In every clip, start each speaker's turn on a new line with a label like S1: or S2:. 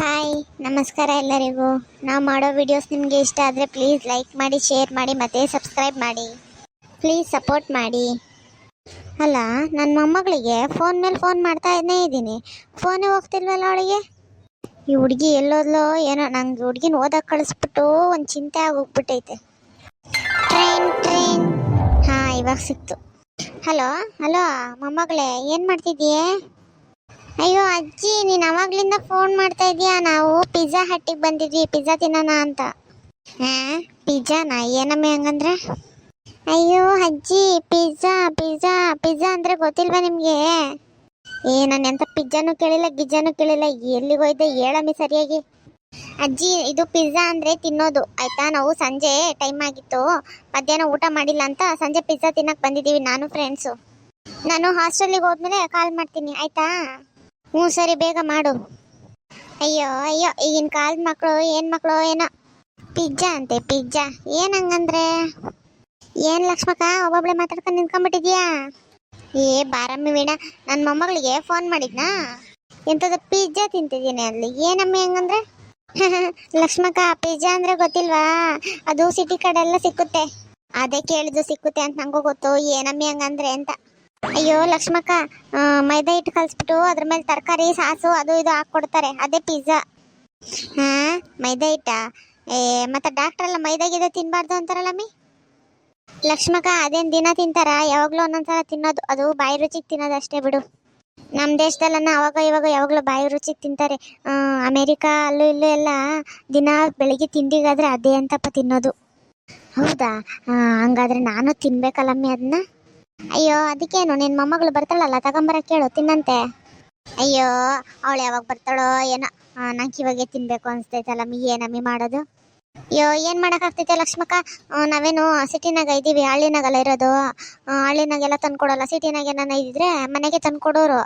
S1: Hi ನಮಸ್ಕಾರ ಎಲ್ಲರಿಗೂ. ನಾವು ಮಾಡೋ ವಿಡಿಯೋಸ್ ನಿಮಗೆ ಇಷ್ಟ ಆದರೆ ಪ್ಲೀಸ್ ಲೈಕ್ ಮಾಡಿ ಶೇರ್ ಮಾಡಿ, ಮತ್ತು ಸಬ್ಸ್ಕ್ರೈಬ್ ಮಾಡಿ. ಪ್ಲೀಸ್ ಸಪೋರ್ಟ್ ಮಾಡಿ. ಅಲ್ಲ ನನ್ನ ಮೊಮ್ಮಗಳಿಗೆ ಫೋನ್ ಮೇಲೆ ಫೋನ್ ಮಾಡ್ತಾ ಇದ್ದೇ ಇದ್ದೀನಿ. ಫೋನೇ ಹೋಗ್ತಿಲ್ವಲ್ಲ ಅವಳಿಗೆ? ಈ ಹುಡುಗಿ ಎಲ್ಲೋದ್ಲೋ ಏನೋ, ನಂಗೆ ಹುಡುಗಿನ ಓದಕ್ಕೆ ಕಳಿಸ್ಬಿಟ್ಟು ಒಂದು ಚಿಂತೆ ಆಗೋಗ್ಬಿಟ್ಟೈತೆ. ಟ್ರೈನ್ ಟ್ರೈನ್ ಹಾಂ, ಇವಾಗ ಸಿಕ್ತು. ಹಲೋ ಹಲೋ ಮೊಮ್ಮಗಳೇ, ಏನು ಮಾಡ್ತಿದ್ದೀಯೇ? ಅಯ್ಯೋ ಅಜ್ಜಿ, ನೀನು ಅವಾಗ್ಲಿಂದ ಫೋನ್ ಮಾಡ್ತಾ ಇದೀಯಾ? ನಾವು ಪಿಜ್ಜಾ ಹಟ್ಟಿಗೆ ಬಂದಿದ್ವಿ ಪಿಜ್ಜಾ ತಿನ್ನೋಣ ಅಂತ. ಹಾ ಪಿಜ್ಜಾನಾ ಏನಮ್ಮ ಹಂಗಂದ್ರೆ? ಅಯ್ಯೋ ಅಜ್ಜಿ ಪಿಜ್ಜಾ ಪಿಜ್ಜಾ ಪಿಜ್ಜಾ ಅಂದ್ರೆ ಗೊತ್ತಿಲ್ವಾ ನಿಮಗೆ? ಏ, ನಾನು ಎಂತ ಪಿಜ್ಜಾನು ಕೇಳಿಲ್ಲ, ಗಿಜ್ಜಾನು ಕೇಳಿಲ್ಲ, ಎಲ್ಲಿಗೆ ಹೋಯ್ದೆ ಹೇಳಮ್ಮಿ ಸರಿಯಾಗಿ. ಅಜ್ಜಿ, ಇದು ಪಿಜ್ಜಾ ಅಂದ್ರೆ ತಿನ್ನೋದು, ಆಯ್ತಾ? ನಾವು ಸಂಜೆ ಟೈಮ್ ಆಗಿತ್ತು, ಮಧ್ಯಾಹ್ನ ಊಟ ಮಾಡಿಲ್ಲ ಅಂತ ಸಂಜೆ ಪಿಜ್ಜಾ ತಿನ್ನಕ್ ಬಂದಿದ್ದೀವಿ, ನಾನು ಫ್ರೆಂಡ್ಸು ನಾನು ಹಾಸ್ಟೆಲಿಗೆ ಹೋದ್ಮೇಲೆ ಕಾಲ್ ಮಾಡ್ತೀನಿ, ಆಯ್ತಾ? ಹ್ಞೂ, ಸರಿ, ಬೇಗ ಮಾಡು. ಅಯ್ಯೋ ಅಯ್ಯೋ, ಈಗಿನ ಕಾಲದ ಮಕ್ಕಳು ಏನು ಮಕ್ಕಳು ಏನೋ. ಪಿಜ್ಜಾ ಅಂತೆ, ಪಿಜ್ಜಾ. ಏನು ಹಂಗಂದ್ರೆ? ಏನು ಲಕ್ಷ್ಮಕ್ಕ, ಒಬ್ಬೊಬ್ಳೆ ಮಾತಾಡ್ಕೊಂಡು ನಿಂತ್ಕೊಂಡ್ಬಿಟ್ಟಿದ್ಯಾ? ಏ, ಬಾರಮ್ಮಿ ವೀಣ ನನ್ನ ಮೊಮ್ಮಗಳಿಗೆ ಫೋನ್ ಮಾಡಿದ್ನಾ? ಎಂಥದ್ದು ಪಿಜ್ಜಾ ತಿಂತಿದ್ದೀನಿ ಅಲ್ಲಿ. ಏನಮ್ಮಿ ಹೆಂಗಂದ್ರೆ? ಲಕ್ಷ್ಮಕ್ಕ, ಪಿಜ್ಜಾ ಅಂದ್ರೆ ಗೊತ್ತಿಲ್ವಾ? ಅದು ಸಿಟಿ ಕಡೆ ಎಲ್ಲ ಸಿಕ್ಕುತ್ತೆ. ಅದೇ ಕೇಳಿದ್ದು ಸಿಕ್ಕುತ್ತೆ ಅಂತ ನಂಗೂ ಗೊತ್ತು. ಏನಮ್ಮಿ ಹಂಗಂದ್ರೆ ಅಂತ. ಅಯ್ಯೋ, ಲಕ್ಷ್ಮಕ್ಕ ಮೈದಾ ಹಿಟ್ಟು ಕಲ್ಸ್ಬಿಟ್ಟು ಅದ್ರ ಮೇಲೆ ತರಕಾರಿ, ಸಾಸು, ಅದು ಇದು ಹಾಕ್ಕೊಡ್ತಾರೆ ಅದೇ ಪಿಜ್ಜಾ ಹಾ, ಮೈದಾ ಹಿಟ್ಟ? ಏ, ಮತ್ತೆ ಡಾಕ್ಟರ್ ಎಲ್ಲ ಮೈದಾ ಗಿದ ತಿನ್ಬಾರ್ದು ಅಂತಾರಲ್ಲಮ್ಮಿ ಲಕ್ಷ್ಮಕ್ಕ, ಅದೇನ್ ದಿನ ತಿಂತಾರ? ಯಾವಾಗ್ಲೂ ಒಂದೊಂದ್ಸಲ ತಿನ್ನೋದು. ಅದು ಬಾಯಿ ರುಚಿಗೆ ತಿನ್ನೋದು ಅಷ್ಟೇ ಬಿಡು. ನಮ್ಮ ದೇಶದಲ್ಲನ್ನ ಅವಾಗ ಇವಾಗ ಯಾವಾಗಲೂ ಬಾಯಿ ರುಚಿಗೆ ತಿಂತಾರೆ. ಅಮೇರಿಕಾ ಅಲ್ಲೂ ಇಲ್ಲೂ ಎಲ್ಲ ದಿನ ಬೆಳಿಗ್ಗೆ ತಿಂಡಿಗಾದ್ರೆ ಅದೇ ಅಂತಪ್ಪ ತಿನ್ನೋದು. ಹೌದಾ? ಹಂಗಾದ್ರೆ ನಾನು ತಿನ್ಬೇಕಲ್ಲಮ್ಮಿ ಅದನ್ನ ಅಯ್ಯೋ, ಅದಕ್ಕೇನು? ನಿನ್ನ ಮೊಮ್ಮಗಳು ಬರ್ತಾಳಲ್ಲ ತಗೊಂಬರಕ್ಕೆ ಕೇಳು, ತಿನ್ನಂತೆ. ಅಯ್ಯೋ, ಅವಳು ಯಾವಾಗ ಬರ್ತಾಳೋ ಏನೋ. ನಂಗೆ ಇವಾಗೆ ತಿನ್ಬೇಕು ಅನ್ಸ್ತೈತಲ್ಲಮ್ಮಿ ಏನಮ್ಮಿ ಮಾಡೋದು? ಅಯ್ಯೋ, ಏನು ಮಾಡೋಕ್ಕಾಗ್ತೈತೆ ಲಕ್ಷ್ಮಕ್ಕ? ನಾವೇನು ಸಿಟಿನಾಗ ಇದ್ದೀವಿ ಹಳ್ಳಿನಾಗೆಲ್ಲ ಇರೋದು. ಹಳ್ಳಿನಾಗೆಲ್ಲ ತಂದ್ಕೊಡಲ್ಲ, ಸಿಟಿನಾಗ ಏನಾನ ಇದ್ದಿದ್ರೆ ಮನೆಗೆ ತಂದ್ಕೊಡೋರು.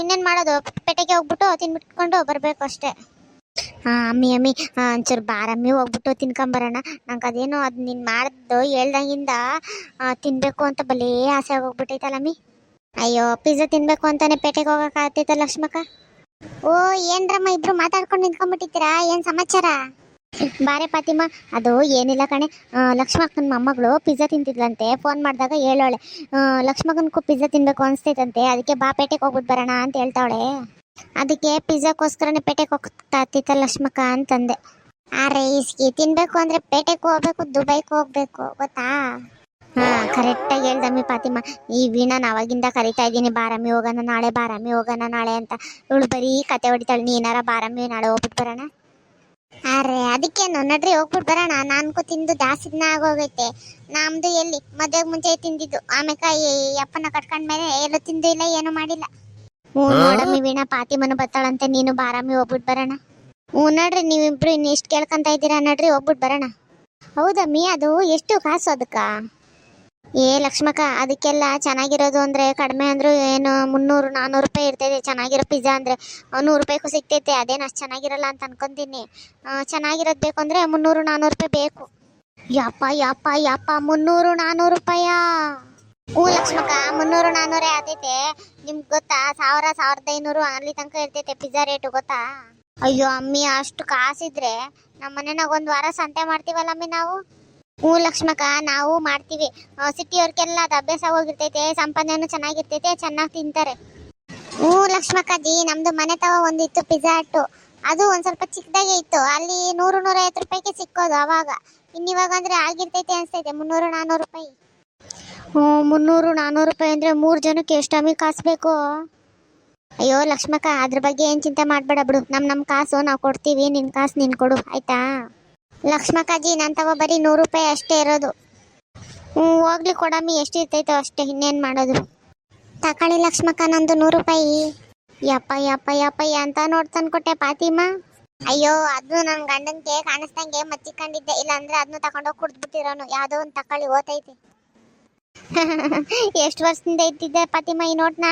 S1: ಇನ್ನೇನು ಮಾಡೋದು? ಪೇಟೆಗೆ ಹೋಗ್ಬಿಟ್ಟು ತಿನ್ಬಿಟ್ಕೊಂಡು ಬರಬೇಕು ಅಷ್ಟೇ. ಅಮ್ಮಿ ಅಮ್ಮಿ. ಒಂಚೂರು ಬಾರಮ್ಮಿ ಹೋಗ್ಬಿಟ್ಟು ತಿನ್ಕೊಂಬರೋಣ. ನಂಗೆ ಅದೇನೋ ಅದು ನೀನು ಮಾಡ್ದು ಹೇಳ್ದಂಗಿಂದ ತಿನ್ನಬೇಕು ಅಂತ ಬಲೇ ಆಸೆ ಆಗೋಗ್ಬಿಟ್ಟೈತಲ್ಲಮ್ಮಿ ಅಯ್ಯೋ ಪಿಜ್ಜಾ ತಿನ್ಬೇಕು ಅಂತಾನೆ ಪೇಟೆಗೆ ಹೋಗಕ್ಕಾಗ್ತೈತ ಲಕ್ಷ್ಮಕ್ಕ? ಓ, ಏನ್ರಮ್ಮ ಇಬ್ರು ಮಾತಾಡ್ಕೊಂಡು ನಿಂತ್ಕೊಂಡ್ಬಿಟ್ಟಿದ್ದೀರಾ ಏನ್ ಸಮಾಚಾರ? ಬಾರೆ ಫಾತಿಮಾ ಅದು ಏನಿಲ್ಲ ಕಣೆ. ಲಕ್ಷ್ಮಕ್ಕನ ಮೊಮ್ಮಗಳು ಪಿಜ್ಜಾ ತಿಂತಿದ್ಲಂತೆ. ಫೋನ್ ಮಾಡಿದಾಗ ಹೇಳೋಳೆ. ಲಕ್ಷ್ಮಕ್ಕನಕ್ಕೂ ಪಿಜ್ಜಾ ತಿನ್ಬೇಕು ಅನ್ಸ್ತೈತಂತೆ. ಅದಕ್ಕೆ ಬಾ ಪೇಟೆಗೆ ಹೋಗ್ಬಿಟ್ಟು ಬರೋಣ ಅಂತ ಹೇಳ್ತಾವಳೆ. ಅದಕ್ಕೆ ಪಿಜ್ಜಾಕ್ಕೋಸ್ಕರನೇ ಪೇಟೆಗೆ ಹೋಗ್ತಾ ಇತ್ತಿತ್ತ ಲಕ್ಷ್ಮಕ್ಕ ಅಂತಂದೆ. ಆ ರೈಸ್ಗೆ ತಿನ್ಬೇಕು ಅಂದ್ರೆ ಪೇಟೆಗೆ ಹೋಗ್ಬೇಕು, ದುಬೈಗೆ ಹೋಗ್ಬೇಕು, ಗೊತ್ತಾ? ಹಾ ಕರೆಕ್ಟಾಗಿ ಹೇಳ್ದಮ್ಮಿ ಫಾತಿಮಾ. ಈ ವೀಣಾನ ಅವಾಗಿಂದ ಕರಿತಾ ಇದ್ದೀನಿ, ಬಾರಮ್ಮಿ ಹೋಗೋಣ ನಾಳೆ, ಬಾರಮ್ಮಿ ಹೋಗೋಣ ನಾಳೆ ಅಂತ. ಇವಳು ಬರೀ ಕತೆ ಹೊಡಿತಾಳೆ, ನೀನಾರ ಬಾರಮ್ಮಿ ನಾಳೆ ಹೋಗ್ಬಿಟ್ಟು ಬರೋಣ? ಅರೆ ಅದಕ್ಕೇನು, ನಡ್ರಿ ಹೋಗ್ಬಿಟ್ಟು ಬರೋಣ. ನಾನ್ಕು ತಿಂದು ಜಾಸ್ತಿ ದಿನ ಆಗೋಗೈತೆ. ನಮ್ದು ಎಲ್ಲಿ, ಮದುವೆಗೆ ಮುಂಚೆ ತಿಂದಿದ್ದು. ಆಮೇಲೆ ಅಪ್ಪನ ಕಟ್ಕೊಂಡ್ಮೇಲೆ ಎಲ್ಲೂ ತಿಂದು ಇಲ್ಲ, ಏನು ಮಾಡಿಲ್ಲ. ಹ್ಞೂ ನೋಡಮ್ಮಿ ವೀಣಾ ಪಾತಿಮನು ಬತ್ತಾಳಂತೆ ನೀನು ಬಾರಾಮಿ ಹೋಗ್ಬಿಟ್ಟು ಬರೋಣ. ಹ್ಞೂ ನೋಡ್ರಿ ನೀವಿಬ್ರು ಇನ್ನು ಎಷ್ಟು ಕೇಳ್ಕೊಂತ ಇದ್ದೀರಾ ನೋಡ್ರಿ ಹೋಗ್ಬಿಟ್ಟು ಬರೋಣ. ಹೌದಮ್ಮಿ ಅದು ಎಷ್ಟು ಕಾಸು ಅದಕ್ಕ? ಏ ಲಕ್ಷ್ಮಕ್ಕ ಅದಕ್ಕೆಲ್ಲ ಚೆನ್ನಾಗಿರೋದು ಅಂದ್ರೆ ಕಡಿಮೆ ಅಂದ್ರೂ ಏನು ಮುನ್ನೂರು ನಾನ್ನೂರು ರೂಪಾಯಿ ಇರ್ತೈತೆ ಚೆನ್ನಾಗಿರೋ ಪಿಜ್ಜಾ ಅಂದ್ರೆ. ನೂರು ರೂಪಾಯಿಗೂ ಸಿಗ್ತೈತೆ ಅದೇನು ಅಷ್ಟು ಚೆನ್ನಾಗಿರಲ್ಲ ಅಂತ ಅನ್ಕೊಂತೀನಿ. ಚೆನ್ನಾಗಿರೋದು ಬೇಕು ಅಂದ್ರೆ ಮುನ್ನೂರು ನಾನ್ನೂರು ರೂಪಾಯಿ ಬೇಕು. ಯಪ್ಪ ಯಪ್ಪ ಯಪ್ಪ ಮುನ್ನೂರು ನಾನ್ನೂರು ರೂಪಾಯ? ಲಕ್ಷ್ಮಕ್ಕ, ಮುನ್ನೂರು ನಾನ್ನೂರೇ ಆತೈತೆ. ನಿಮ್ಗೆ ಗೊತ್ತಾ, ಸಾವಿರ, ಸಾವಿರದ ಐನೂರು ಅಲ್ಲಿ ತನಕ ಇರ್ತೈತೆ ಪಿಜ್ಜಾ ರೇಟು ಗೊತ್ತಾ? ಅಯ್ಯೋ ಅಮ್ಮಿ, ಅಷ್ಟು ಕಾಸಿದ್ರೆ ನಮ್ಮ ಮನೆನಾಗ ಒಂದು ವಾರ ಸಂತೆ ಮಾಡ್ತೀವಲ್ಲ ಅಮ್ಮಿ ನಾವು? ಹ್ಞೂ ಲಕ್ಷ್ಮಕ್ಕ, ನಾವು ಮಾಡ್ತೀವಿ. ಸಿಟಿಯವ್ರಿಗೆಲ್ಲ ಅದು ಅಭ್ಯಾಸ ಹೋಗಿರ್ತೈತೆ ಸಂಪಾದನೆ ಚೆನ್ನಾಗಿರ್ತೈತೆ, ಚೆನ್ನಾಗಿ ತಿಂತಾರೆ. ಹ್ಞೂ ಲಕ್ಷ್ಮಕಾಜಿ ನಮ್ದು ಮನೆ ತವ ಒಂದಿತ್ತು ಪಿಜ್ಜಾ ಹಟ್ಟು ಅದು ಒಂದ್ ಸ್ವಲ್ಪ ಚಿಕ್ಕದಾಗೆ ಇತ್ತು. ಅಲ್ಲಿ ನೂರು, ನೂರೈವತ್ತು ರೂಪಾಯಿಗೆ ಸಿಕ್ಕೋದು ಅವಾಗ. ಇನ್ನಿವಾಗ ಅಂದ್ರೆ ಆಗಿರ್ತೈತೆ ಅನ್ಸ್ತೈತೆ, ಮುನ್ನೂರು ನಾನ್ನೂರು ರೂಪಾಯಿ. ಮುನ್ನೂರು ನಾನ್ನೂರು ರೂಪಾಯಿ ಅಂದ್ರೆ ಮೂರು ಜನಕ್ಕೆ ಎಷ್ಟು ಕಾಸು ಬೇಕು? ಅಯ್ಯೋ ಲಕ್ಷ್ಮಕ್ಕ, ಅದ್ರ ಬಗ್ಗೆ ಏನು ಚಿಂತೆ ಮಾಡಬೇಡ ಬಿಡು. ನಮ್ಮ ನಮ್ಮ ಕಾಸು ನಾವು ಕೊಡ್ತೀವಿ ನಿನ್ನ ಕಾಸು ನೀನು ಕೊಡು, ಆಯ್ತಾ? ಲಕ್ಷ್ಮಕ್ಕಾಜಿ ನನ್ನ ತಗೋ ಬರೀ ನೂರು ರೂಪಾಯಿ ಅಷ್ಟೇ ಇರೋದು. ಹ್ಞೂ ಹೋಗ್ಲಿ ಕೊಡಮ್ಮಿ ಎಷ್ಟು ಇರ್ತೈತೋ ಅಷ್ಟೇ, ಇನ್ನೇನು ಮಾಡೋದು? ತಕೊಳ್ಳಿ ಲಕ್ಷ್ಮಕ್ಕ, ನಂದು ನೂರು ರೂಪಾಯಿ. ಯಪ್ಪ ಯಪ್ಪ ಯಪ್ಪ ಅಂತ ನೋಡ್ ಕೊಟ್ಟೆ ಪಾತಿಮಾ ಅಯ್ಯೋ, ಅದು ನನ್ನ ಗಂಡನ್ಗೆ ಕಾಣಿಸ್ದಂಗೆ ಮಚ್ಚಿಕೊಂಡಿದ್ದೆ. ಇಲ್ಲ ಅಂದ್ರೆ ಅದನ್ನ ತಗೊಂಡೋಗಿ ಕುಡ್ದ್ಬಿಟ್ಟಿರೋನು. ಯಾವುದೋ ಒಂದು ತಕೊಳ್ಳಿ ಓತೈತಿ ಎಷ್ಟು ವರ್ಷದಿಂದ ಇದ್ದಿದ್ದೆ ಫಾತಿಮಾ ಈ ನೋಟ್ನ?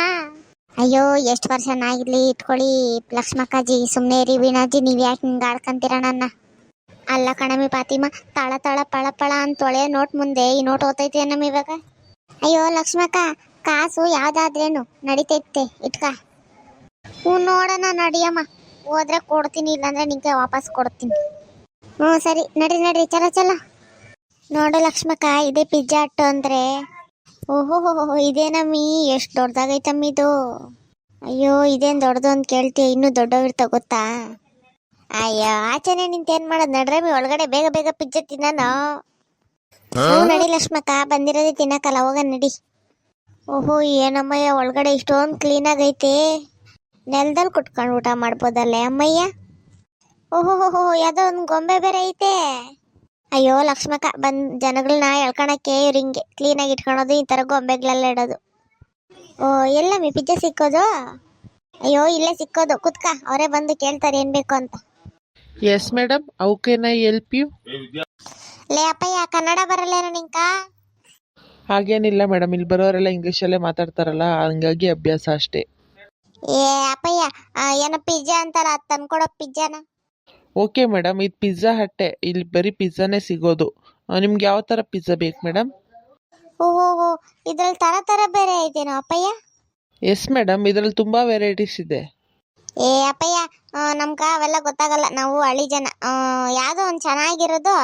S1: ಅಯ್ಯೋ, ಎಷ್ಟು ವರ್ಷನಾಗಿರ್ಲಿ ಇಟ್ಕೊಳ್ಳಿ. ಲಕ್ಷ್ಮಕ್ಕಾಜಿ ಸುಮ್ಮನೆ ರೀ ವೀಣಾಜಿ, ನೀವು ಯಾಕೆ ಹಿಂಗೆ ಆಡ್ಕೊಂತೀರ ನನ್ನ? ಅಲ್ಲ ಕಣಮಿ ಫಾತಿಮಾ ತಳ ತಾಳ ಪಳ ಪಳ ಅಂತ ತೊಳೆ ನೋಟ್ ಮುಂದೆ ಈ ನೋಟ್ ಓದ್ತೈತೆ ನಮ್ ಇವಾಗ. ಅಯ್ಯೋ, ಲಕ್ಷ್ಮಕ್ಕ, ಕಾಸು ಯಾವ್ದಾದ್ರೇನು ನಡೀತೈತೆ, ಇಟ್ಕ. ಹ್ಞೂ ನೋಡೋಣ ನಡಿಯಮ್ಮ. ಹೋದ್ರೆ ಕೊಡ್ತೀನಿ, ಇಲ್ಲಾಂದ್ರೆ ನಿಂಗೆ ವಾಪಸ್ ಕೊಡ್ತೀನಿ. ಹ್ಞೂ, ಸರಿ ನಡಿ ನಡಿ ಚಲ ಚಲ. ನೋಡು ಲಕ್ಷ್ಮಕ್ಕ ಇದೇ ಪಿಜ್ಜಾ ಹಟ್ಟು ಅಂದ್ರೆ. ಓಹೋ ಇದೇನಮ್ಮಿ ಎಷ್ಟು ದೊಡ್ಡದಾಗೈತಮ್ಮಿ ಇದು. ಅಯ್ಯೋ ಇದೇನು ದೊಡ್ಡದು ಅಂತ ಕೇಳ್ತೀಯ ಇನ್ನೂ ದೊಡ್ಡವಿರ್ತ ಗೊತ್ತಾ? ಅಯ್ಯೋ ಆಚೆನೆ ನಿಂತೇನ್ ಮಾಡೋದು ನಡ್ರಮ್ಮಿ ಒಳಗಡೆ ಬೇಗ ಬೇಗ ಪಿಜ್ಜಾ ತಿನ್ನ ಹ್ಞೂ ನಡಿ ಲಕ್ಷ್ಮಕ್ಕ ಬಂದಿರೋದೇ ತಿನ್ನಕ್ಕಲ್ಲ ಹೋಗ ನಡಿ. ಓಹೋ ಏನಮ್ಮಯ್ಯ ಒಳಗಡೆ ಇಷ್ಟೊಂದು ಕ್ಲೀನ್ ಆಗೈತೆ. ನೆಲದಲ್ಲಿ ಕುಟ್ಕೊಂಡು ಊಟ ಮಾಡ್ಬೋದಲ್ಲೇ ಅಮ್ಮಯ್ಯ? ಓಹೋ ಹೋ ಯಾವುದೋ ಒಂದು ಗೊಂಬೆ ಬೇರೆ ಐತೆ. ಅಯ್ಯೋ ಲಕ್ಷ್ಮಕ್ಕ ಬಂದ್ ಜನಗಳನ್ನ ಎಳ್ಕೊಳಕ್ಕೆ ಇವ್ರು ಹಿಂಗೆ ಕ್ಲೀನಾಗಿ ಇಟ್ಕೊಳೋದು ಈ ತರ ಗೊಂಬೆಗಳೆಲ್ಲ ಇಡೋದು. ಓ ಎಲ್ಲ ಮಿ ಪಿಜ್ಜಾ ಸಿಕ್ಕೋದು? ಅಯ್ಯೋ ಇಲ್ಲೇ ಸಿಕ್ಕೋದು. ಕುತ್ಕ ಅವರೇ ಬಂದು ಕೇಳ್ತಾರೆ ಏನ್ ಬೇಕು ಅಂತ.
S2: Yes madam how can I help you
S1: ಲೇ ಅಪ್ಪಯ್ಯ ಕನ್ನಡ ಬರಲ್ಲೇನೋ ನಿಂಕ?
S2: ಹಾಗೇನಿಲ್ಲ ಮೇಡಮ್ ಇಲ್ಲಿ ಬರೋರೆಲ್ಲ ಇಂಗ್ಲೀಷಲ್ಲೇ ಮಾತಾಡ್ತಾರಲ್ಲ ಹಂಗಾಗಿ ಅಭ್ಯಾಸ ಅಷ್ಟೇ.
S1: ಏ ಅಪ್ಪಯ್ಯ ಆ, ಏನೋ ಪಿಜ್ಜಾ ಅಂತಾರ ಅದು ತಂದ್ಕೊಡೋ ಪಿಜ್ಜಾನ?
S2: ಓಕೆ ಮೇಡಮ್ ಇದು ಪಿಜ್ಜಾ ಹಟ್ಟೆ. ಇಲ್ಲಿ ಬರೀ ಪಿಜ್ಜಾನೇ ಸಿಗೋದು. ನಿಮ್ಗೆ ಯಾವ ಥರ ಪಿಜ್ಜಾ ಬೇಕು ಮೇಡಮ್
S1: ಓಹೋಹೋ ಇದ್ರಲ್ಲಿ ತರ ತರ ಬೇರೆ ಐತೇನೋ ಅಪ್ಪಯ್ಯ?
S2: ಎಸ್ ಮೇಡಮ್ ಇದರಲ್ಲಿ ತುಂಬ ವೆರೈಟೀಸ್ ಇದೆ.
S1: ಏ ಅಪ್ಪಯ್ಯ ಆ, ನಮ್ಗ ಅವೆಲ್ಲ ಗೊತ್ತಾಗಲ್ಲ. ನಾವು ಹಳ್ಳಿ ಜನ. ಆ, ಯಾವ್ದೋ ಒಂದು ಚೆನ್ನಾಗಿರೋದು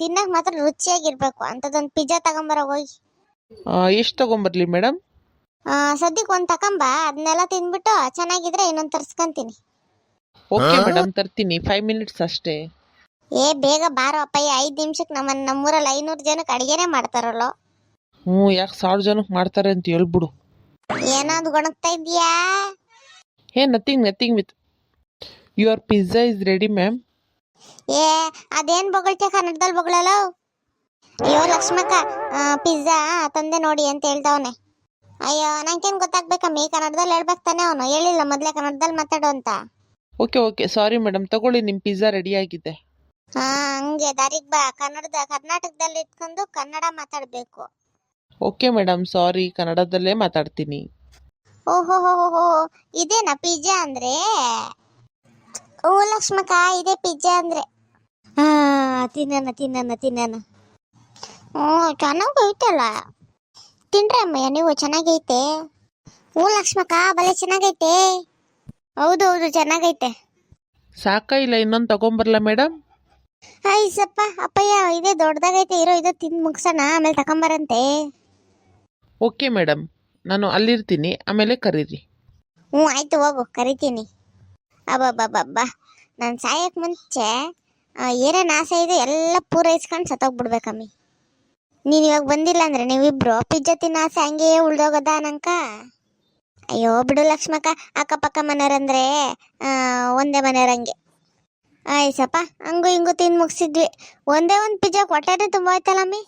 S1: ತಿನ್ನಕ್ ಮಾತ್ರ ರುಚಿಯಾಗಿರ್ಬೇಕು. ಅಂಥದ್ದೊಂದು ಪಿಜ್ಜಾ ತಗೊಂಬರೋ ಹೋಗಿ
S2: ಎಷ್ಟು ತೊಗೊಂಬರ್ಲಿ ಮೇಡಮ್
S1: ಸದ್ಯಕ್ಕೆ ಒಂದು ತಕೊಂಬ. ಅದನ್ನೆಲ್ಲ ತಿಂದ್ಬಿಟ್ಟು ಚೆನ್ನಾಗಿದ್ರೆ ಇನ್ನೊಂದು ತರ್ಸ್ಕೊಂತೀನಿ.
S2: ಓಕೆ ಮೇಡಮ್ ತರ್ತೀನಿ. ಫೈವ್ ಮಿನಿಟ್ಸ್ ಅಷ್ಟೇ.
S1: ಏ ಬೇಗ ಬಾರೋ ಅಪ್ಪಯ್ಯ ಐದು ನಿಮಿಷಕ್ಕೆ ನಮ್ಮ ನಮ್ಮೂರಲ್ಲಿ ಐನೂರು ಜನಕ್ಕೆ ಅಡಿಗೆನೇ ಮಾಡ್ತಾರಲ್ಲ.
S2: ಹ್ಞೂ ಯಾಕೆ ಸಾವಿರ ಜನಕ್ಕೆ ಮಾಡ್ತಾರೆ ಅಂತ ಹೇಳ್ಬಿಡು.
S1: ಏನಾದ್ರು ಗೊಣಗ್ತಾ ಇದೀಯಾ
S2: hey nothing nothing with your pizza is ready ma'am
S1: ಏ ಅದೇನ್ ಬೊಗಳ್ತೆ ಕನ್ನಡದಲ್ಲಿ ಬೊಗಳಲ್ಲ ಅಯ್ಯೋ ಲಕ್ಷ್ಮಕ್ಕ ಪಿಜ್ಜಾ ತಂದೆ ನೋಡಿ ಅಂತ ಹೇಳ್ದವನೆ. ಅಯ್ಯೋ ನಂಗೇನ್ ಗೊತ್ತಾಗ್ಬೇಕಮ್ಮಿ? ಕನ್ನಡದಲ್ಲಿ ಹೇಳ್ಬೇಕು ತಾನೆ ಅವನು. ಹೇಳಿಲ್ಲ ಮೊದಲೇ ಕನ್ನಡದಲ್ಲಿ ಮಾತಾಡು ಅಂತ.
S2: ಓಕೆ ಓಕೆ ಸಾರಿ ಮೇಡಮ್ ತಗೊಳ್ಳಿ ನಿಮ್ಮ ಪಿಜ್ಜಾ ರೆಡಿ ಆಗಿದೆ.
S1: ಹಾ ಹಂಗೆ. ದಾರಿಗ್ ಬಾ. ಕನ್ನಡದ ಕರ್ನಾಟಕದಲ್ಲಿ ಇಟ್ಕೊಂಡು ಕನ್ನಡ ಮಾತಾಡ್ಬೇಕು.
S2: ಓಕೆ ಮೇಡಮ್ ಸಾರಿ ಕನ್ನಡದಲ್ಲೇ ಮಾತಾಡ್ತೀನಿ.
S1: ಓಹೋ ಇದೇನಾ ಪಿಜ್ಜಾ ಅಂದ್ರೆ? ಓ ಲಕ್ಷ್ಮಕ್ಕ ಇದೆ ಪಿಜ್ಜಾ ಅಂದ್ರೆ. ಹಾ ತಿನ್ನೋಣ ತಿನ್ನೋಣ ತಿನ್ನೋಣ. ಹ್ಞೂ ಚೆನ್ನಾಗಿ ಐತಲ್ಲ. ತಿನ್ರಿ ಅಮ್ಮಯ್ಯ ನೀವು ಚೆನ್ನಾಗೈತೆ. ಹ್ಞೂ ಲಕ್ಷ್ಮಕ್ಕ ಬಲೆ ಚೆನ್ನಾಗೈತೆ. ಹೌದು ಹೌದು ಚೆನ್ನಾಗೈತೆ.
S2: ಸಾಕ ಇಲ್ಲ ಇನ್ನೊಂದು ತಗೊಂಬರ್ಲಾ ಮೇಡಮ್
S1: ಐಸಪ್ಪ ಅಪ್ಪಯ್ಯ ಇದೇ ದೊಡ್ಡದಾಗೈತೆ ಇರೋ ಇದು ತಿಂದು ಮುಗ್ಸೋಣ ಆಮೇಲೆ ತಗೊಂಬರಂತೆ.
S2: ಓಕೆ ಮೇಡಮ್ ನಾನು ಅಲ್ಲಿರ್ತೀನಿ ಆಮೇಲೆ ಕರೀರಿ.
S1: ಹ್ಞೂ ಆಯ್ತು ಹೋಗು ಕರಿತೀನಿ. ಅಬ್ಬಬ್ಬಬ್ಬಬ್ಬ ನಾನು ಸಾಯಕ್ಕೆ ಮುಂಚೆ ಆ, ಏನೇನು ಆಸೆ ಇದೆ ಎಲ್ಲ ಪೂರೈಸ್ಕೊಂಡು ಸತ್ತೋಗ್ಬಿಡ್ಬೇಕಮ್ಮಿ. ನೀನು ಇವಾಗ ಬಂದಿಲ್ಲ ಅಂದರೆ ನೀವಿಬ್ರು ಪಿಜ್ಜಾ ತಿನ್ನ ಆಸೆ ಹಂಗೆ ಉಳ್ದೋಗದ ನಂಕ ಅಯ್ಯೋ ಬಿಡು ಲಕ್ಷ್ಮಕ್ಕ, ಅಕ್ಕಪಕ್ಕ ಮನೆಯವ್ರಂದ್ರೆ ಒಂದೇ ಮನೆಯವ್ರಂಗೆ. ಆಯ್ಸಪ್ಪ, ಹಂಗು ಹಿಂಗು ತಿಂದು ಮುಗಿಸಿದ್ವಿ. ಒಂದೇ ಒಂದು ಪಿಜ್ಜಾ ಹೊಟ್ಟೆನೇ ತುಂಬ ಆಯ್ತಲ್ಲಮ್ಮಿ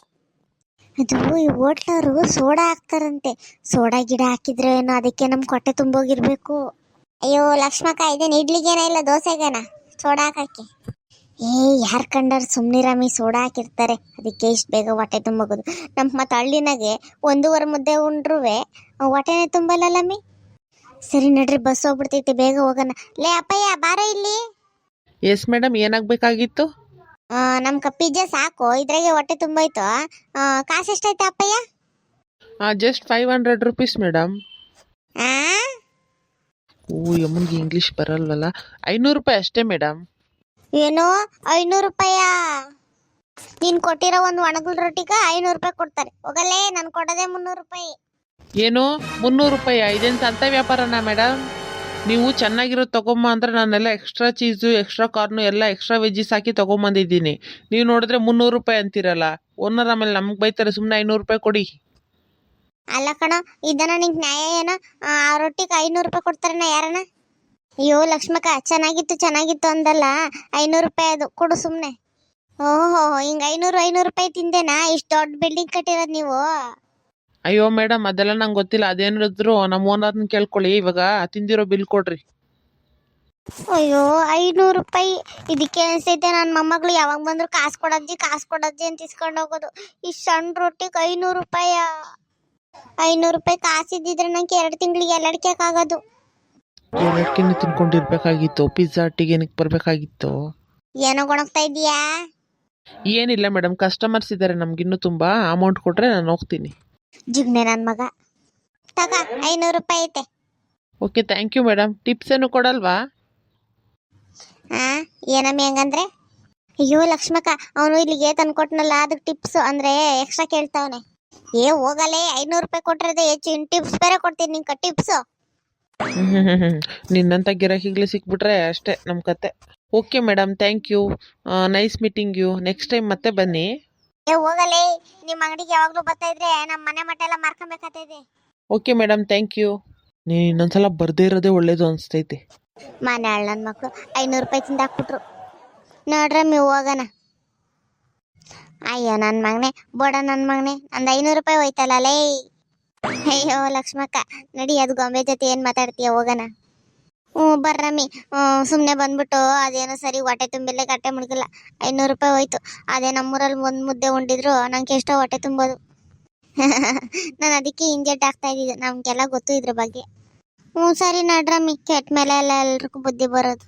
S1: ಅದು ಈ ಹೋಟ್ಲವರು ಸೋಡಾ ಹಾಕ್ತಾರಂತೆ. ಸೋಡಾ ಗಿಡ ಹಾಕಿದ್ರೆ ಏನೋ ಅದಕ್ಕೆ ನಮ್ಮ ಕೊಟ್ಟೆ ತುಂಬೋಗಿರ್ಬೇಕು. ಅಯ್ಯೋ ಲಕ್ಷ್ಮಕ್ಕ, ಇದೇನು ಇಡ್ಲಿಗೇನ ಇಲ್ಲ ದೋಸೆಗೇನ? ಸೋಡಾ ಹಾಕಕ್ಕೆ. ಏ, ಯಾರು ಕಂಡಾರ ಸುಮ್ನಿರಾಮಿ ಸೋಡಾ ಹಾಕಿರ್ತಾರೆ. ಅದಕ್ಕೆ ಇಷ್ಟು ಬೇಗ ಹೊಟ್ಟೆ ತುಂಬೋಗೋದು. ನಮ್ಮ ಮತ್ತೆ ಹಳ್ಳಿನಾಗೆ ಒಂದೂವರೆ ಮುದ್ದೆ ಉಂಡ್ರುವೆ, ಹೊಟ್ಟೆನೇ ತುಂಬಲ್ಲಲ್ಲಮ್ಮಿ ಸರಿ ನಡ್ರಿ ಬಸ್ ಹೋಗ್ಬಿಡ್ತೈತಿ ಬೇಗ ಹೋಗೋಣ. ಲೇ ಅಪ್ಪಯ್ಯ ಬಾರ ಇಲ್ಲಿ.
S2: ಎಸ್ ಮೇಡಮ್ ಏನಾಗಬೇಕಾಗಿತ್ತು?
S1: ನಮ್ಮ ಕಪ್ಪಿಜ್ಜ ಸಾಕು ಇದ್ರಾಗೆ ಹೊಟ್ಟೆ ತುಂಬೋಯ್ತು. ಆ, ಕಾಸು ಎಷ್ಟೈತೆ ಅಪ್ಪಯ್ಯ?
S2: Just five hundred rupees madam
S1: ಆ?
S2: ಓ ಯಮ್ಮನಿಗೆ ಇಂಗ್ಲೀಷ್ ಬರಲ್ವಲ್ಲ? ಐನೂರು ರೂಪಾಯಿ ಅಷ್ಟೇ ಮೇಡಮ್
S1: ಏನು? ಐನೂರು ರೂಪಾಯ? ನೀನ್ ಕೊಟ್ಟಿರೋ ಒಂದು ಒಣಗುಲ್ ರೊಟ್ಟಿಗ ಐನೂರು ರೂಪಾಯಿ ಕೊಡ್ತಾರೆ. ಹೋಗಲ್ಲೇ ನಾನು ಕೊಡೋದೇ ಮುನ್ನೂರು ರೂಪಾಯಿ.
S2: ಏನು? ಮುನ್ನೂರು ರೂಪಾಯಿ. ಇದೇನು ಸಂತೆ ವ್ಯಾಪಾರನಾ ಮೇಡಮ್ ನೀವು ಚೆನ್ನಾಗಿರೋ ತೊಗೊಂಬ ಅಂದರೆ ನಾನೆಲ್ಲ ಎಕ್ಸ್ಟ್ರಾ ಚೀಸು ಎಕ್ಸ್ಟ್ರಾ ಕಾರ್ನು ಎಲ್ಲ ಎಕ್ಸ್ಟ್ರಾ ವೆಜ್ಜಿಸ್ ಹಾಕಿ ತೊಗೊಂಬಂದಿದ್ದೀನಿ. ನೀವು ನೋಡಿದ್ರೆ ಮುನ್ನೂರು ರೂಪಾಯಿ ಅಂತೀರಲ್ಲ. ಓನರ್ ಆಮೇಲೆ ನಮ್ಗೆ ಬೈತಾರೆ ಸುಮ್ಮನೆ ಐನೂರು ರೂಪಾಯಿ ಕೊಡಿ.
S1: ಅಲ್ಲ ಕಣ, ಇದನ್ನ ನಿಂಗೆ ನ್ಯಾಯ ಏನೋ? ಆ ರೊಟ್ಟಿಗೆ ಐನೂರು ರೂಪಾಯಿ ಕೊಡ್ತಾರನ ಯಾರನ? ಅಯ್ಯೋ ಲಕ್ಷ್ಮಕ್ಕ, ಚೆನ್ನಾಗಿತ್ತು ಚೆನ್ನಾಗಿತ್ತು ಅಂದಲ್ಲ. ಐನೂರು ರೂಪಾಯಿ ಅದು, ಕೊಡು ಸುಮ್ಮನೆ ಓಹೋ, ಹಿಂಗೆ ಐನೂರು ಐನೂರು ರೂಪಾಯಿ ತಿಂದೇನಾ? ಇಷ್ಟು ದೊಡ್ಡ ಬಿಲ್ಡಿಂಗ್ ಕಟ್ಟಿರೋದು ನೀವು.
S2: ಅಯ್ಯೋ ಮೇಡಮ್ ಅದೆಲ್ಲ ನಂಗೆ ಗೊತ್ತಿಲ್ಲ. ಅದೇನಿದ್ರು ನಮ್ಮ ಓನರ್ನ ಕೇಳ್ಕೊಳ್ಳಿ. ಇವಾಗ ತಿಂದಿರೋ ಬಿಲ್ ಕೊಡ್ರಿ.
S1: ಅಯ್ಯೋ ಐನೂರು ರೂಪಾಯಿ. ಇದಕ್ಕೆ ಅನ್ಸೈತೆ ನನ್ನ ಮೊಮ್ಮಗಳು ಯಾವಾಗ ಬಂದ್ರು ಕಾಸು ಕೊಡಜ್ಜಿ ಕಾಸು ಕೊಡಜ್ಜಿ ಅಂತ ಇಸ್ಕೊಂಡು ಹೋಗೋದು. ಈ ಸಣ್ಣ ರೊಟ್ಟಿಗೆ ಐನೂರು ರೂಪಾಯಿ ಐನೂರು ರೂಪಾಯಿ ಕಾಸು ಇದ್ದಿದ್ರೆ ನಂಗೆ ಎರಡು ತಿಂಗಳಿಗೆ ಎಲ್ಲಡ್ಕ್ಯಾಕಾಗೋದು
S2: ಎರಡಕ್ಕಿನ್ನು ತಿನ್ಕೊಂಡಿರ್ಬೇಕಾಗಿತ್ತು? ಪಿಜ್ಜಾ ಹಟ್ಟಿಗೆ ಏನಕ್ಕೆ ಬರಬೇಕಾಗಿತ್ತು?
S1: ಏನೋ ಗೊಣಗ್ತಾ ಇದೀಯಾ
S2: ಏನಿಲ್ಲ ಮೇಡಮ್ ಕಸ್ಟಮರ್ಸ್ ಇದ್ದಾರೆ ನಮ್ಗಿನ್ನೂ ತುಂಬ. ಅಮೌಂಟ್ ಕೊಟ್ಟರೆ ನಾನು ಹೋಗ್ತೀನಿ.
S1: ಜಿಗ್ನೆ ನನ್ನ ಮಗ. ತಗ ಐನೂರು ರೂಪಾಯಿ ಐತೆ.
S2: Okay thank you madam tips ಏನು ಕೊಡಲ್ವಾ?
S1: ಏನಮ್ಮಿ ಹೆಂಗಂದ್ರೆ? ಅಯ್ಯೋ ಲಕ್ಷ್ಮಕ್ಕ ಅವನು ಇಲ್ಲಿಗೆ ತಂದ್ಕೊಟ್ನಲ್ಲ ಅದಕ್ಕೆ ಟಿಪ್ಸ್ ಅಂದ್ರೆ ಎಕ್ಸ್ಟ್ರಾ ಕೇಳ್ತಾವನೆ. ಏ ಹೋಗಲೇ ಐನೂರು ರೂಪಾಯಿ ಕೊಟ್ಟಿರೋದೇ ಹೆಚ್ಚು ಇನ್ ಟಿಪ್ಸ್ ಬೇರೆ ಕೊಡ್ತೀನಿ ನಿಂಗೆ ಟಿಪ್ಸ್
S2: ನಿನ್ನಂಥ ಗಿರಾಕಿಗಳು ಸಿಕ್ಬಿಟ್ರೆ ಅಷ್ಟೇ ನಮ್ಮ ಕತೆ. Okay madam thank you nice meeting you next time ಮತ್ತೆ ಬನ್ನಿ.
S1: ಏ ಹೋಗಲೇ. ನಿಮ್ಮ ಅಂಗಡಿಗೆ ಯಾವಾಗ್ಲೂ ಬರ್ತಾ ಇದ್ರೆ ನಮ್ಮ ಮನೆ ಮಟ್ಟ ಎಲ್ಲ ಮಾರ್ಕೊಬೇಕಾಗ್ತೈತೆ
S2: ಓಕೆ ಮೇಡಮ್ ಥ್ಯಾಂಕ್ ಯು. ನೀನು ಇನ್ನೊಂದ್ಸಲ ಬರ್ದೇ ಇರೋದೇ ಒಳ್ಳೇದು ಅನಿಸ್ತೈತೆ.
S1: ಮನೆ ನನ್ನ ಮಕ್ಕಳು ಐನೂರು ರೂಪಾಯಿ ತಿಂದಾಕ್ಬಿಟ್ರು ನೋಡ್ರಮ್ಮಿ ಹೋಗೋಣ. ಅಯ್ಯೋ ನನ್ನ ಮಗನೆ ಬೋಡ ನನ್ನ ಮಗನೆ. ನಂದು ಐನೂರು ರೂಪಾಯಿ ಹೋಯ್ತಲ್ಲ ಲೇ. ಅಯ್ಯೋ ಲಕ್ಷ್ಮಕ್ಕ ನಡಿ ಅದು ಗೊಂಬೆ ಜೊತೆ ಏನು ಮಾತಾಡ್ತೀಯ ಹೋಗೋಣ. ಹ್ಞೂ, ಬರ್ರಮ್ಮಿ. ಸುಮ್ಮನೆ ಬಂದ್ಬಿಟ್ಟು ಅದೇನೋ ಸರಿ ಹೊಟ್ಟೆ ತುಂಬಿಲ್ಲ ಗಟ್ಟೆ ಮುಡ್ಗಿಲ್ಲ ಐನೂರು ರೂಪಾಯಿ ಹೋಯ್ತು. ಅದೇ ನಮ್ಮೂರಲ್ಲಿ ಒಂದು ಮುದ್ದೆ ಉಂಡಿದ್ರು, ನಂಗೆ ಎಷ್ಟೋ ಹೊಟ್ಟೆ ತುಂಬೋದು. ನಾನು ಅದಕ್ಕೆ ಇಂಜೆಕ್ಟ್ ಆಗ್ತಾ ಇದ್ದಿದ್ದು. ನಮಗೆಲ್ಲ ಗೊತ್ತು ಇದ್ರ ಬಗ್ಗೆ. ಹ್ಞೂ, ಸರಿ ನಡ್ರಮ್ಮಿ. ಕೆಟ್ಟ ಮೇಲೆ ಎಲ್ಲ ಎಲ್ರಿಗೂ ಬುದ್ಧಿ ಬರೋದು.